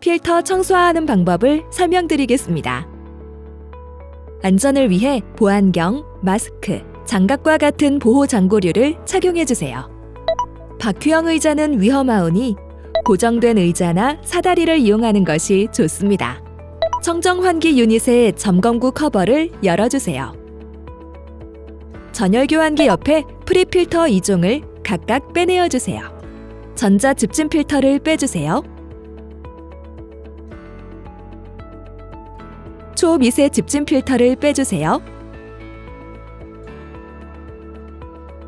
필터 청소하는 방법을 설명드리겠습니다. 안전을 위해 보안경, 마스크, 장갑과 같은 보호 장구류를 착용해 주세요. 바퀴형 의자는 위험하오니 고정된 의자나 사다리를 이용하는 것이 좋습니다. 청정 환기 유닛의 점검구 커버를 열어주세요. 전열 교환기 옆에 프리필터 2종을 각각 빼내어 주세요. 전자 집진 필터를 빼주세요. 초미세 집진 필터를 빼주세요.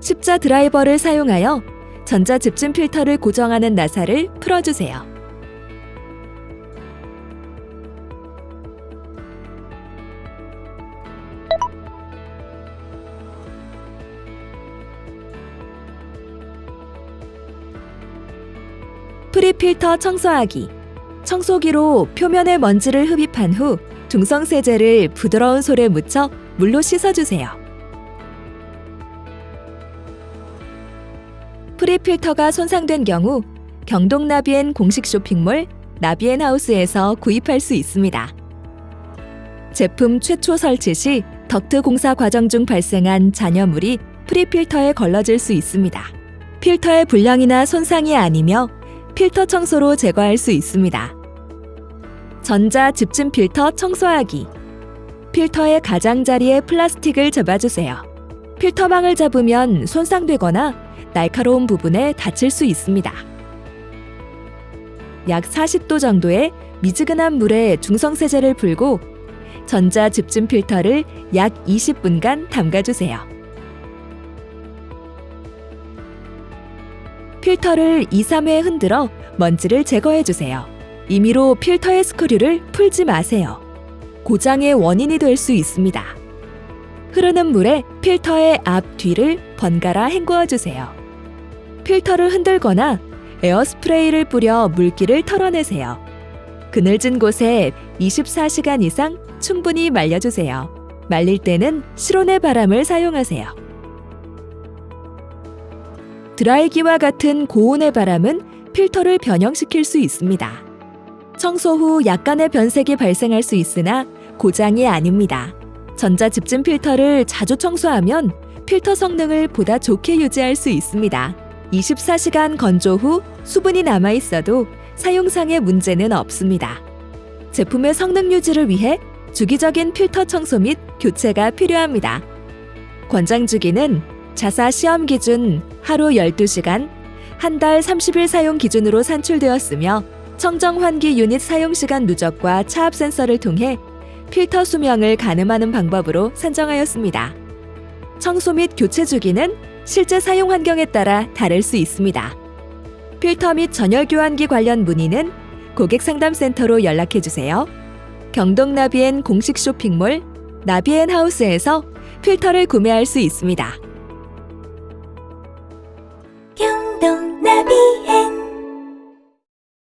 십자 드라이버를 사용하여 전자 집진 필터를 고정하는 나사를 풀어주세요. 프리필터 청소하기. 청소기로 표면의 먼지를 흡입한 후 중성 세제를 부드러운 솔에 묻혀 물로 씻어주세요. 프리필터가 손상된 경우 경동 나비엔 공식 쇼핑몰 나비엔 하우스에서 구입할 수 있습니다. 제품 최초 설치 시 덕트 공사 과정 중 발생한 잔여물이 프리필터에 걸러질 수 있습니다. 필터의 불량이나 손상이 아니며 필터 청소로 제거할 수 있습니다. 전자 집진 필터 청소하기. 필터의 가장자리에 플라스틱을 접어주세요. 필터망을 잡으면 손상되거나 날카로운 부분에 다칠 수 있습니다. 약 40도 정도의 미지근한 물에 중성세제를 풀고 전자 집진 필터를 약 20분간 담가주세요. 필터를 2, 3회 흔들어 먼지를 제거해 주세요. 임의로 필터의 스크류를 풀지 마세요. 고장의 원인이 될 수 있습니다. 흐르는 물에 필터의 앞, 뒤를 번갈아 헹구어 주세요. 필터를 흔들거나 에어스프레이를 뿌려 물기를 털어내세요. 그늘진 곳에 24시간 이상 충분히 말려주세요. 말릴 때는 실온의 바람을 사용하세요. 드라이기와 같은 고온의 바람은 필터를 변형시킬 수 있습니다. 청소 후 약간의 변색이 발생할 수 있으나 고장이 아닙니다. 전자 집진 필터를 자주 청소하면 필터 성능을 보다 좋게 유지할 수 있습니다. 24시간 건조 후 수분이 남아 있어도 사용상의 문제는 없습니다. 제품의 성능 유지를 위해 주기적인 필터 청소 및 교체가 필요합니다. 권장 주기는 자사 시험 기준 하루 12시간, 한 달 30일 사용 기준으로 산출되었으며 청정 환기 유닛 사용 시간 누적과 차압 센서를 통해 필터 수명을 가늠하는 방법으로 산정하였습니다. 청소 및 교체 주기는 실제 사용 환경에 따라 다를 수 있습니다. 필터 및 전열 교환기 관련 문의는 고객 상담센터로 연락해 주세요. 경동 나비엔 공식 쇼핑몰 나비엔 하우스에서 필터를 구매할 수 있습니다.